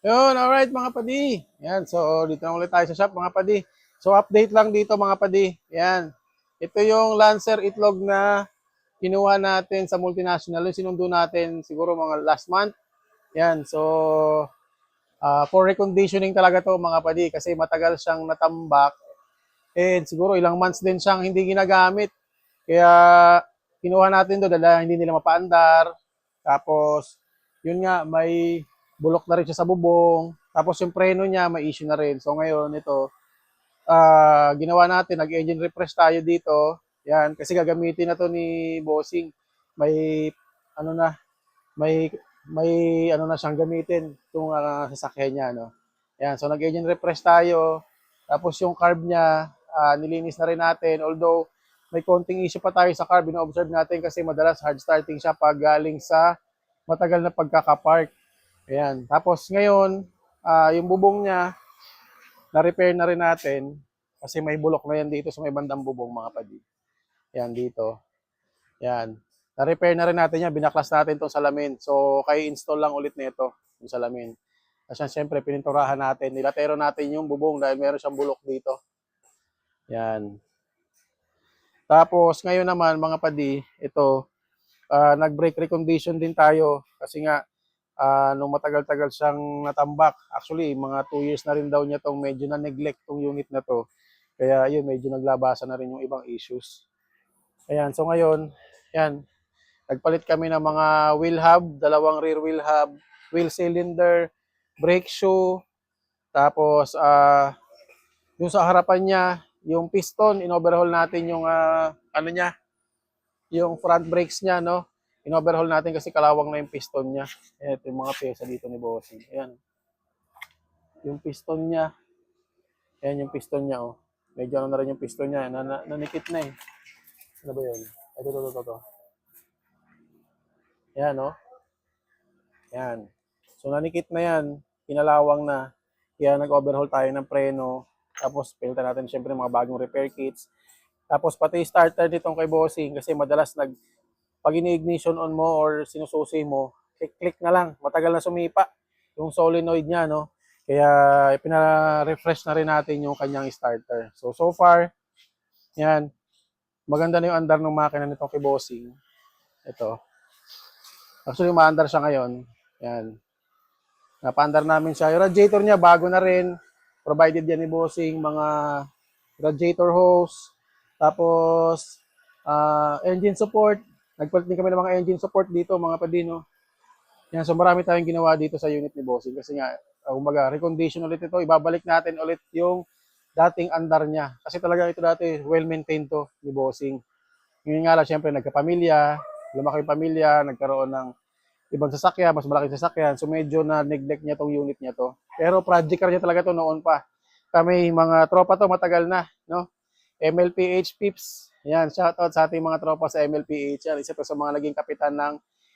Yun, alright mga padi. Yan, so dito na ulit tayo sa shop mga padi. So update lang dito mga padi. Yan. Ito yung Lancer itlog na kinuha natin sa multinational. Yung sinundo natin siguro mga last month. Yan, so ah, for reconditioning talaga to mga padi kasi matagal siyang natambak. And siguro ilang months din siyang hindi ginagamit. Kaya kinuha natin to dahil hindi nila mapaandar. Tapos, yun nga, may bulok na rin siya sa bubong. Tapos yung preno niya, may issue na rin. So ngayon, ito, ah ginawa natin, nag-engine refresh tayo dito. Yan, kasi gagamitin na to ni Bossing. May, ano na, may, may, ano na siyang gamitin, itong ah, sasakyan niya, no. Yan, so nag-engine refresh tayo. Tapos yung carb niya, ah, nilinis na rin natin. Although, may konting issue pa tayo sa carb, ino-observe natin kasi madalas hard starting siya pag galing sa matagal na pagkakapark. Ayan. Tapos ngayon, ah, yung bubong niya, na-repair na rin natin kasi may bulok na yan dito sa may bandang bubong mga padi. Yan dito. Yan. Na-repair na rin natin yan. Binaklas natin itong salamin. So, kaya install lang ulit nito yung salamin. Kasi siyempre, pininturahan natin. Nilatero natin yung bubong dahil meron siyang bulok dito. Yan. Tapos, ngayon naman, mga padi, ito, ah, nag-break recondition din tayo kasi nga, ah, nung matagal-tagal siyang natambak, actually, mga 2 years na rin daw niya tong medyo na-neglect tong unit na to. Kaya yun, medyo naglabasan na rin yung ibang issues. Ayan, so ngayon, yan, nagpalit kami ng mga wheel hub, dalawang rear wheel hub, wheel cylinder, brake shoe, tapos ah yung sa harapan niya, yung piston, in-overhaul natin yung ah, ano niya, yung front brakes niya, no? In-overhaul natin kasi kalawang na yung piston niya. Ayan, ito yung mga pyesa dito ni Bossing. Ayan. Yung piston niya. Ayan yung piston niya, oh. Medyo ano na rin yung piston niya. Na, na, nanikit na eh. Ano ba yun? Ito, ito, ito, ito. Ayan, oh. Ayan. So, nanikit na yan. Kinalawang na. Kaya nag-overhaul tayo ng preno. Tapos, pinunta natin syempre mga bagong repair kits. Tapos, pati starter nitong kay Bossing kasi madalas nag pag ini-ignition on mo or sinususi mo, click-click na lang. Matagal na sumipa yung solenoid niya, no? Kaya pina-refresh na rin natin yung kanyang starter. So, so far, yan. Maganda na yung andar ng makina nitong kay Bossing. Ito. Actually, umaandar siya ngayon. Yan. Napaandar namin siya. Yung radiator niya, bago na rin. Provided yan ni Bossing, mga radiator hose. Tapos, ah, engine support. Nagpalit din kami ng mga engine support dito, mga padino. Yan, so marami tayong ginawa dito sa unit ni Bossing. Kasi nga, uh, umaga, recondition ulit ito. Ibabalik natin ulit yung dating andar niya. Kasi talaga ito dati, well-maintained to ni Bossing. Ngayon nga lang, syempre, nagkapamilya, lumaki yung pamilya, nagkaroon ng ibang sasakyan, mas malaking sasakyan. So medyo na-neglect niya tong unit niya to. Pero project car niya talaga to noon pa. Kami, mga tropa to, matagal na, no? MLPH Pips. Yan, shoutout sa ating mga tropa sa MLPH. Yan, isa to sa mga naging kapitan ng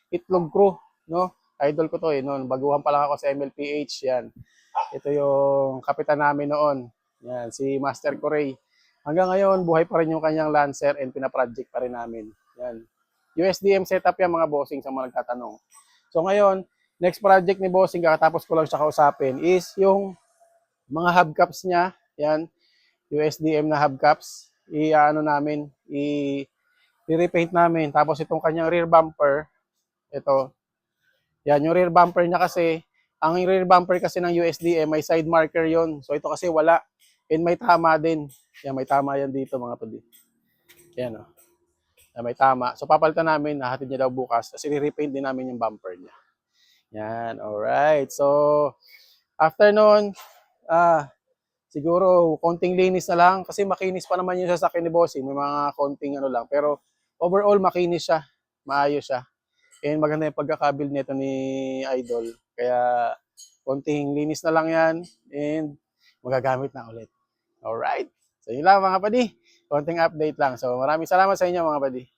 Itlog Crew, no? Idol ko to eh, noon. Baguhan pa lang ako sa MLPH. Yan. Ito yung kapitan namin noon. Yan, si Master Corey. Hanggang ngayon, buhay pa rin yung kanyang Lancer and pinaproject pa rin namin. Yan. USDM setup yan mga bossing sa mga nagtatanong. So ngayon, next project ni bossing, kakatapos ko lang siya kausapin, is yung mga hubcaps niya. Yan. USDM na hubcaps. I-ano namin, i- i-repaint namin. Tapos itong kanyang rear bumper, ito. Yan, yung rear bumper niya kasi, ang rear bumper kasi ng USDM, may side marker yon So ito kasi wala. And may tama din. Yan, may tama yan dito mga padi. Yan o. Yan, may tama. So papalitan namin, nahatid niya daw bukas. Kasi re-repaint din namin yung bumper niya. Yan, alright. So, after nun, ah, siguro konting linis na lang kasi makinis pa naman yung sasakyan ni Bossing. May mga konting ano lang. Pero overall, makinis siya. Maayos siya. And maganda yung pagkakabuild nito ni Idol. Kaya konting linis na lang yan and magagamit na ulit. Alright. So yun lang mga padi. Konting update lang. So maraming salamat sa inyo mga padi.